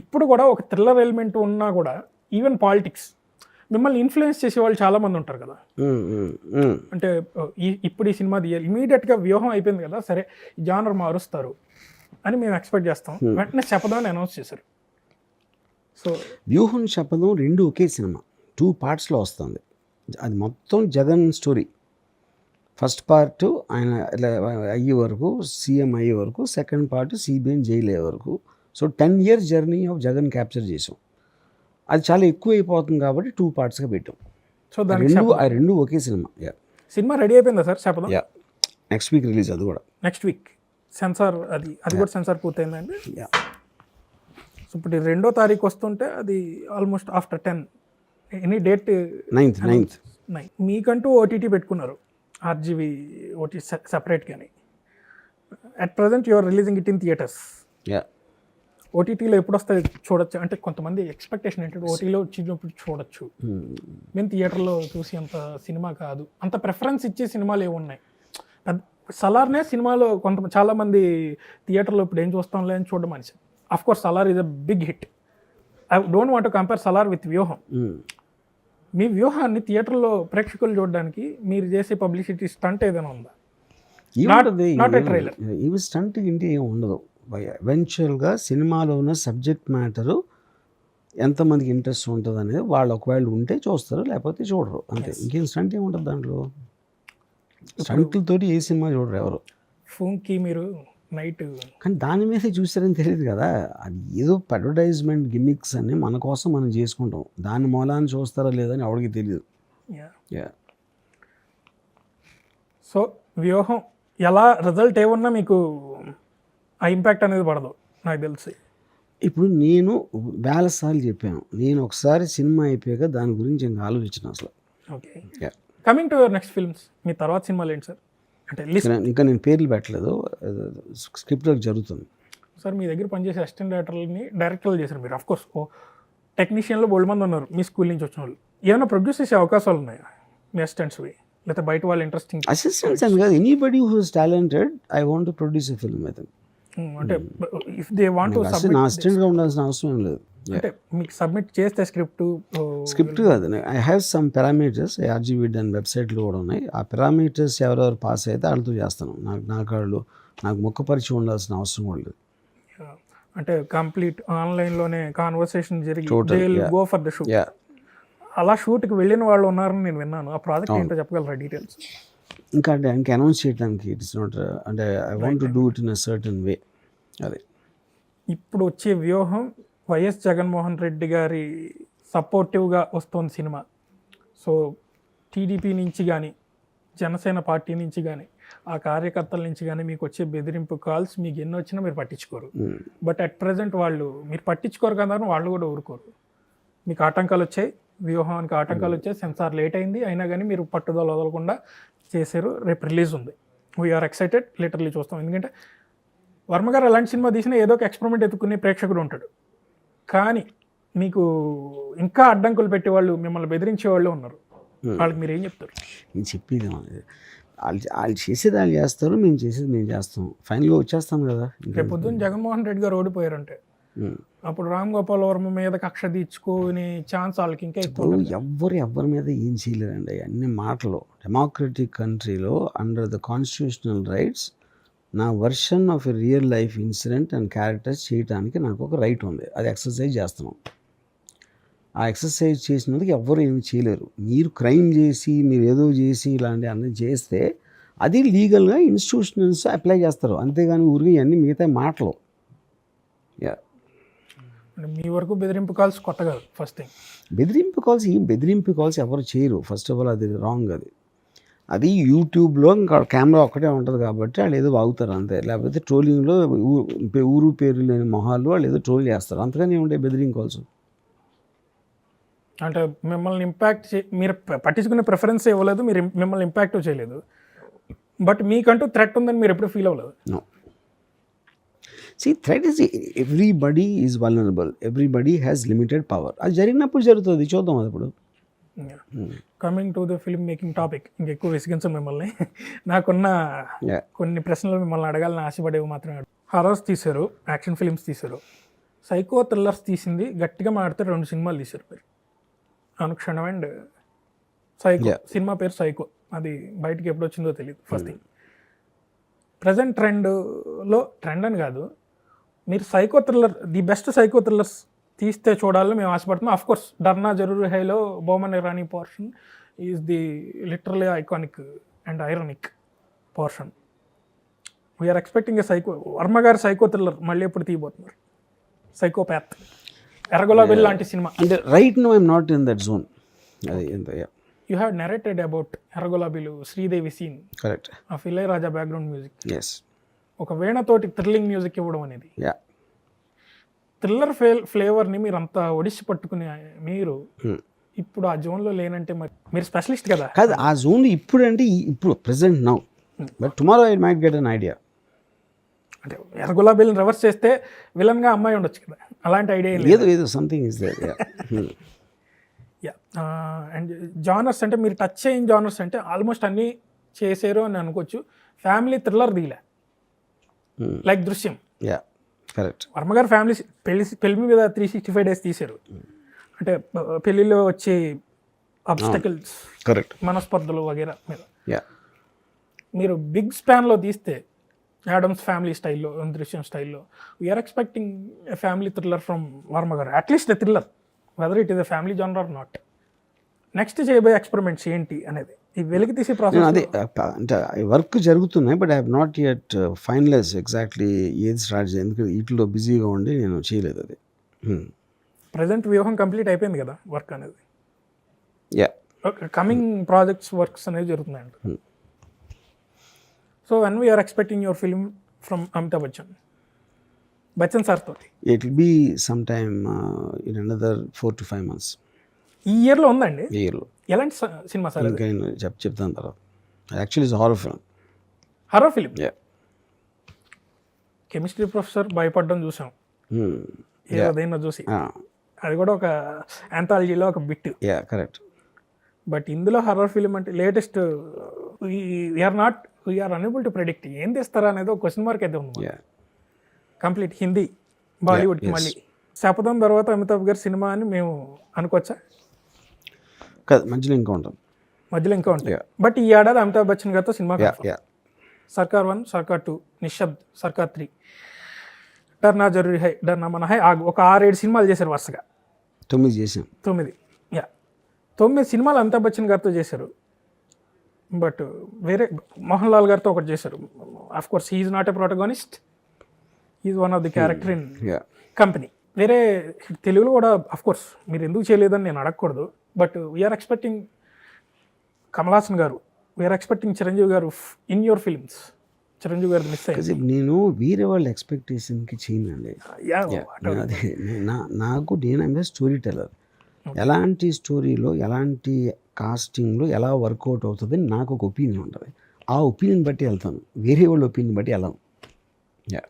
ఇప్పుడు కూడా ఒక థ్రిల్లర్ ఎలిమెంట్ ఉన్నా కూడా ఈవెన్ పాలిటిక్స్ మిమ్మల్ని ఇన్ఫ్లుయెన్స్ చేసే వాళ్ళు చాలా మంది ఉంటారు కదా. అంటే ఇప్పుడు ఈ సినిమా తీయాలి ఇమీడియట్గా వ్యూహం అయిపోయింది కదా సరే జానర్ మారుస్తారు అని మేము ఎక్స్పెక్ట్ చేస్తాం. వెంటనే చెప్పదామని అనౌన్స్ చేశారు. సో వ్యూహం శపథం రెండు ఒకే సినిమా టూ పార్ట్స్లో వస్తుంది. అది మొత్తం జగన్ స్టోరీ ఫస్ట్ పార్ట్ ఆయన అయ్యే వరకు సీఎం అయ్యే వరకు సెకండ్ పార్ట్ సిబిఎన్ జైలు అయ్యే వరకు so ten years journey of Jagan capture చేసాం. అది చాలా ఎక్కువ అయిపోతుంది కాబట్టి టూ పార్ట్స్గా పెట్టాం. సో దానికి రెండు ఆ రెండు ఒకే సినిమా. యా సినిమా రెడీ అయిపోయిందా సార్? చెప్పదాం? యా నెక్స్ట్ వీక్ రిలీజ్ అది కూడా. నెక్స్ట్ వీక్ సెన్సార్ అది అది కూడా సెన్సార్ పూర్తయిందండి. యా సో ఇప్పుడు రెండో తారీఖు వస్తుంటే అది almost after ten any date ninth ninth nine మీకంటూ ఓటీటీ పెట్టుకున్నారు. ఆర్జీవి ఓటీ సెపరేట్ కానీ at present your releasing it in theatres yeah ఓటీటీలో ఎప్పుడు వస్తాయి చూడొచ్చు. అంటే కొంతమంది ఎక్స్పెక్టేషన్ ఏంటంటే ఓటీలో వచ్చినప్పుడు చూడొచ్చు. మేము థియేటర్లో చూసి అంత సినిమా కాదు. అంత ప్రిఫరెన్స్ ఇచ్చే సినిమాలు ఏమి ఉన్నాయి. పెద్ద సలార్నే సినిమాలో కొంత చాలామంది థియేటర్లో ఇప్పుడు ఏం చూస్తాంలే అని చూడడం మనిషి of course Salaar is a big hit I don't want compare Salaar with Vyuham. మీ వ్యూహాన్ని థియేటర్లో ప్రేక్షకులు చూడడానికి మీరు చేసే పబ్లిసిటీ స్టంట్ ఏదైనా ఉందా. ఇవి స్టంట్ ఇంటి ఏం ఉండదు. ఎవెన్చువల్గా సినిమాలో ఉన్న సబ్జెక్ట్ మ్యాటరు ఎంతమందికి ఇంట్రెస్ట్ ఉంటుంది అనేది వాళ్ళు ఒకవేళ ఉంటే చూస్తారు లేకపోతే చూడరు. అంతే. ఇంకేం స్టంట్ ఏమి ఉంటుంది దాంట్లో స్టంట్లతోటి ఏ సినిమా చూడరు ఎవరు? ఫోన్కి మీరు నైట్ కానీ దాని మీద చూసారని తెలియదు కదా. అది ఏదో అడ్వర్టైజ్మెంట్ గిమిక్స్ అని మన కోసం మనం చేసుకుంటాం. దాని మూలాన్ని చూస్తారా లేదని ఎవరికి తెలియదు యా సో వ్యూహం ఎలా రిజల్ట్ ఏమున్నా మీకు ఆ ఇంపాక్ట్ అనేది పడదు నాకు తెలిసి. ఇప్పుడు నేను వేల సార్లు చెప్పాను నేను ఒకసారి సినిమా అయిపోయాక దాని గురించి ఇంకా ఆలోచించిన అసలు. Okay. Coming to your next films మీ తర్వాత సినిమాలు ఏంటి సార్? అంటే ఇంకా- ఇంకా నేను పేర్లు పెట్టలేదు స్క్రిప్ట్ వర్క్ జరుగుతుంది. సార్ మీ దగ్గర పనిచేసే అసిస్టెంట్ డైరెక్టర్ని డైరెక్టర్లు చేశారు మీరు అఫ్ కోర్స్ ఓ టెక్నీషియన్లో బోల్డ్ మంది ఉన్నారు మీ స్కూల్ నుంచి వచ్చిన వాళ్ళు. ఏమైనా ప్రొడ్యూస్ చేసే అవకాశాలు ఉన్నాయా మీ అసిస్టెంట్స్వి లేకపోతే బయట వాళ్ళు ఇంట్రెస్టింగ్ అసిస్టెంట్స్ అని కాదు anybody who's talented I want to produce a film అయితే అంటే ఇఫ్ దే వాంట్ నా అసిస్టెంట్గా ఉండాల్సిన అవసరం ఏం లేదు. అంటే మీకు సబ్మిట్ చేస్తే స్క్రిప్ట్ స్క్రిప్ట్ కాదు. I have some parameters RGV దాని వెబ్సైట్లు కూడా ఉన్నాయి. ఆ పారామీటర్స్ ఎవరెవరు పాస్ అయితే వాళ్ళతో చేస్తాను. నాకు నాకు వాళ్ళు నాకు ముఖ పరిచయం ఉండాల్సిన అవసరం కూడా లేదు. అంటే కంప్లీట్ ఆన్లైన్లోనే కాన్వర్సేషన్ జరిగి. గో ఫర్ ద షూట్ అలా షూట్కి వెళ్ళిన వాళ్ళు ఉన్నారని నేను విన్నాను. ఆ ప్రాజెక్ట్ ఏంటో చెప్పగలరా డీటెయిల్స్ ఇంకా అంటే ఇంకా అనౌన్స్ చేయడానికి ఇట్స్ నాట్ అంటే I want to do it in a certain way అదే. ఇప్పుడు వచ్చే వ్యూహం వైఎస్ జగన్మోహన్ రెడ్డి గారి సపోర్టివ్గా వస్తుంది సినిమా. సో టీడీపీ నుంచి కానీ జనసేన పార్టీ నుంచి కానీ ఆ కార్యకర్తల నుంచి కానీ మీకు వచ్చే బెదిరింపు కాల్స్ మీకు ఎన్ని వచ్చినా మీరు పట్టించుకోరు. Hmm. బట్ అట్ ప్రజెంట్ వాళ్ళు మీరు పట్టించుకోరు కదా వాళ్ళు కూడా ఊరుకోరు. మీకు ఆటంకాలు వచ్చాయి వ్యూహానికి ఆటంకాలు వచ్చాయి సెన్సార్ లేట్ అయింది అయినా కానీ మీరు పట్టుదల వదలకుండా చేశారు. రేపు రిలీజ్ ఉంది. వీఆర్ ఎక్సైటెడ్ లిటర్లీ చూస్తాం. ఎందుకంటే వర్మ గారు ఎలాంటి సినిమా తీసినా ఏదో ఒక ఎక్స్పెరిమెంట్ ఎత్తుకునే ప్రేక్షకుడు ఉంటాడు. కానీ మీకు ఇంకా అడ్డంకులు పెట్టే వాళ్ళు మిమ్మల్ని బెదిరించే వాళ్ళు ఉన్నారు. వాళ్ళకి మీరు ఏం చెప్తారు? నేను చెప్పేది. వాళ్ళు వాళ్ళు చేసేది వాళ్ళు చేస్తారు మేము చేసేది మేము చేస్తాం. ఫైనల్గా వచ్చేస్తాం కదా. రేపు పొద్దున్న జగన్మోహన్ రెడ్డి గారు ఓడిపోయారంటే. Hmm. అప్పుడు రామ్ గోపాల్ వర్మ మీద కక్ష తీర్చుకునే ఛాన్స్ వాళ్ళకి ఇంకా ఎక్కువ ఇప్పుడు ఎవ్వరు ఎవ్వరి మీద ఏం చేయలేరండి. అన్ని మాటలు. డెమోక్రటిక్ కంట్రీలో అండర్ ద కాన్స్టిట్యూషనల్ రైట్స్ నా version of a real life incident and characters చేయడానికి నాకు ఒక రైట్ ఉంది. అది ఎక్సర్సైజ్ చేస్తున్నాం. ఆ ఎక్సర్సైజ్ చేసినందుకు ఎవ్వరు ఏమి చేయలేరు. మీరు క్రైమ్ చేసి మీరు ఏదో చేసి ఇలాంటి అన్ని చేస్తే అది లీగల్గా ఇన్స్టిట్యూషనల్స్ అప్లై చేస్తారు. అంతేగాని ఊరికి ఇవన్నీ మిగతా మాటలు. మీ వరకు బెదిరింపు కాల్స్ కొత్త కాదు ఫస్ట్ థింగ్ బెదిరింపు కాల్స్ ఈ బెదిరింపు కాల్స్ ఎవరు చేయరు. ఫస్ట్ ఆఫ్ ఆల్ అది రాంగ్ అది. అది యూట్యూబ్లో ఇంకా కెమెరా ఒక్కటే ఉంటుంది కాబట్టి వాళ్ళు ఏదో వాగుతారు అంతే. లేకపోతే ట్రోలింగ్లో ఊరు పేరు లేని మొహాలు వాళ్ళు ఏదో ట్రోల్ చేస్తారు. అంతగానే ఉంటాయి బెదిరింగ్ కాల్స్. అంటే మిమ్మల్ని ఇంపాక్ట్ చే మీరు పట్టించుకునే ప్రిఫరెన్స్ ఇవ్వలేదు మీరు మిమ్మల్ని ఇంపాక్ట్ చేయలేదు. బట్ మీకంటూ థ్రెట్ ఉందని మీరు ఎప్పుడు ఫీల్ అవ్వలేదు. No see threat is everybody is vulnerable everybody has limited power అది జరిగినప్పుడు జరుగుతుంది. చూద్దాం అది ఇప్పుడు. Coming to the film making topic ఇంకెక్కువ విసిగించను మిమ్మల్ని. నాకున్న. కొన్ని ప్రశ్నలు మిమ్మల్ని అడగాలని ఆశపడేవి మాత్రమే. హారర్స్ తీశారు యాక్షన్ ఫిల్మ్స్ తీశారు. సైకో థ్రిల్లర్స్ తీసింది గట్టిగా మాడితే రెండు సినిమాలు తీశారు మీరు. Anukshanam and psycho. సినిమా పేరు సైకో అది బయటికి ఎప్పుడు వచ్చిందో తెలియదు ఫస్ట్ థింగ్ ప్రజెంట్ ట్రెండ్లో ట్రెండ్ అని కాదు మీరు psycho thriller the best psycho thrillers తీస్తే చూడాలని మేము ఆశపడుతున్నాం. అఫ్ కోర్స్ డర్నా జరూర్ హైలో Boman Irani portion is the literally iconic and ironic portion we're expecting a psycho Varma గారి సైకో థ్రిల్లర్ మళ్ళీ ఎప్పుడు తీయబోతున్నారు? సైకోపాత్ ఎర్రగులాబిల్ లాంటి సినిమా. అంటే right no I'm not in that zone అది you have narrated about Erragulabilu Sridevi scene correct ఆ ఫిలై రాజా background music yes ఒక వీణతోటి thrilling music ఇవ్వడం అనేది. యా. థ్రిల్లర్ ఫేల్ ఫ్లేవర్ని మీరు అంత ఒడిసి పట్టుకునే మీరు. ఇప్పుడు ఆ జోన్లో లేనంటే మరి మీరు స్పెషలిస్ట్ కదా? కాదు ఆ జోన్ ఇప్పుడు అంటే ఇప్పుడు present now but tomorrow I might get an idea అంటే ఎర్రగులాబీలను రివర్స్ చేస్తే విలన్గా అమ్మాయి ఉండొచ్చు కదా? అలాంటి ఐడియా లేదు? ఏదో ఏదో something is there yeah. Yeah and genres అంటే మీరు టచ్ అయిన జానర్స్ అంటే ఆల్మోస్ట్ అన్నీ చేసారు అని అనుకోవచ్చు. Family thriller దీలే like Drishyam. Yeah correct Varma గారు ఫ్యామిలీ పెళ్ళి పెళ్ళి మీద త్రీ సిక్స్టీ ఫైవ్ డేస్ తీశారు అంటే ఆ, పెళ్ళిలో వచ్చే అబ్స్టకల్స్ కరెక్ట్ మనస్పర్ధలు వగేరా మీద. యా మీరు బిగ్ స్పాన్లో తీస్తే యాడమ్స్ ఫ్యామిలీ స్టైల్లో దృశ్యం స్టైల్లో we're expecting a family thriller from Varma garu at least a thriller whether it is a family genre or not next చేయబోయే ఎక్స్పెరిమెంట్స్ ఏంటి అనేది. వెలికి తీసే ప్రాసెస్ అదే అంటే వర్క్ జరుగుతున్నాయి but I have not yet finalize exactly ఏది start చేయాలి ఎందుకంటే వీటిలో బిజీగా ఉండి నేను చేయలేదు అది. Hmm. ప్రజెంట్ వ్యూహం కంప్లీట్ అయిపోయింది కదా వర్క్ అనేది? యా కమింగ్ ప్రాజెక్ట్స్ వర్క్స్ అనేవి జరుగుతున్నాయంట so one we are expecting your film from Amitabh Bachchan Bachchan sir తోటి. It will be some time in another four to five months ఈ ఇయర్లో ఉందండి? ఇయర్లో. ఎలాంటి సినిమా సార్ ఇంకా నేను చెప్ చెప్తాను తర్వాత. Actually is horror film horror film yeah chemistry professor భయపడడం చూసాం. Hmm. ఏదో దేన్నో చూసి. అది కూడా ఒక ఆంథాలజీలో ఒక బిట్ యా కరెక్ట్ బట్ ఇందులో హర్రర్ ఫిలిం అంటే latest we are not we are unable to predict ఏం తెస్తారా అనేది ఒక క్వశ్చన్ మార్క్ అయితే ఉంది. కంప్లీట్ హిందీ బాలీవుడ్కి మళ్ళీ. శపథం తర్వాత అమితాబ్ గారి సినిమా అని మేము అనుకోవచ్చా? కాదు మధ్యలో ఇంకా ఉంటాం మధ్యలో ఇంకా ఉంటాయి. బట్ ఈ ఏడాది అమితాబ్ బచ్చన్ గారితో సినిమా సర్కార్ వన్ సర్కార్ టూ నిశ్శబ్ద్ సర్కార్ త్రీ. డర్నా జరూరి హై డర్నా మన హై ఒక ఆరేడు సినిమాలు చేశారు వరుసగా. తొమ్మిది చేసాం తొమ్మిది. యా తొమ్మిది సినిమాలు అమితాబ్ బచ్చన్ గారితో చేశారు. బట్ వేరే మోహన్ లాల్ గారితో ఒకటి చేశారు. Of course he's not a protagonist is one of the character in company వేరే తెలుగులో కూడా అఫ్ కోర్స్ మీరు ఎందుకు చేయలేదని నేను అడగకూడదు. But we are expecting Kamal Haasan గారు వీఆర్ ఎక్స్పెక్టింగ్ చిరంజీవి గారు ఇన్ యువర్ ఫిల్మ్స్ చిరంజీవి గారు మిస్ అయ్యింది. నేను వేరే వాళ్ళ ఎక్స్పెక్టేషన్కి చేయనండి నాకు నేను స్టోరీ టెల్లర్ ఎలాంటి స్టోరీలో ఎలాంటి కాస్టింగ్లో ఎలా వర్కౌట్ అవుతుంది నాకు ఒక ఒపీనియన్ ఉంటుంది. ఆ ఒపీనియన్ బట్టి వెళ్తాను. వేరే వాళ్ళ ఒపీనియన్ బట్టి వెళ్ళాను. యా